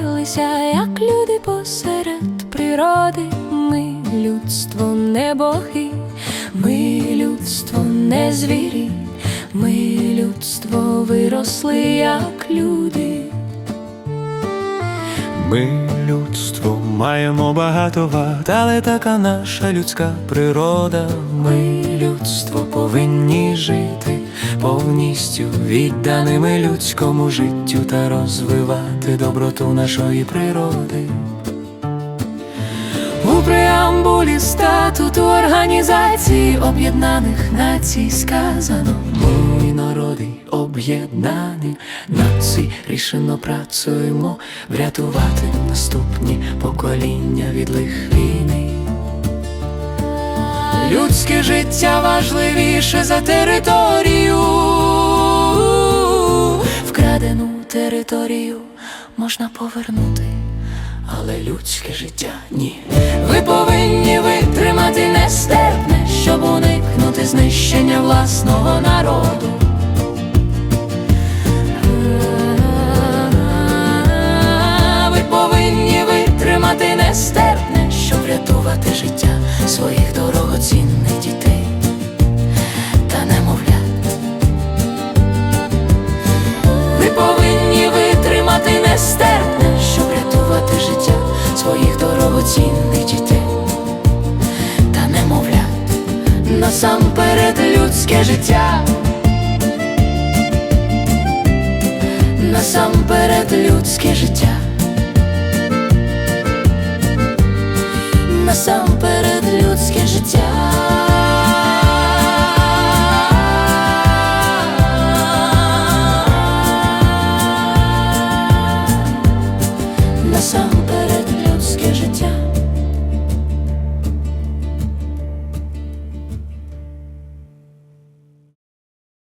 вчитися, як люди посеред природи. Ми людство не боги, ми людство не звірі, ми людство виросли як люди. Ми, людство, маємо багато вад, але така наша людська природа. Ми, людство, повинні жити повністю відданими людському життю та розвивати доброту нашої природи. У преамбулі статуту Організації Об'єднаних Націй сказано Ми народи об'єднані націй рішено працюємо врятувати наступні покоління від лих війни. Людське життя важливіше за територію. Вкрадену територію можна повернути, але людське життя ні. Ви повинні витримати нестерпне, щоб уникнути знищення власного народу. Ви повинні витримати нестерпне, щоб врятувати життя своїх дорогоцінних дітей та немовлят. Ви повинні витримати нестерпне, щоб врятувати життя своїх дорогоцінних дітей та немовлят. Насамперед людське життя. Насамперед людське життя. Насамперед людське життя.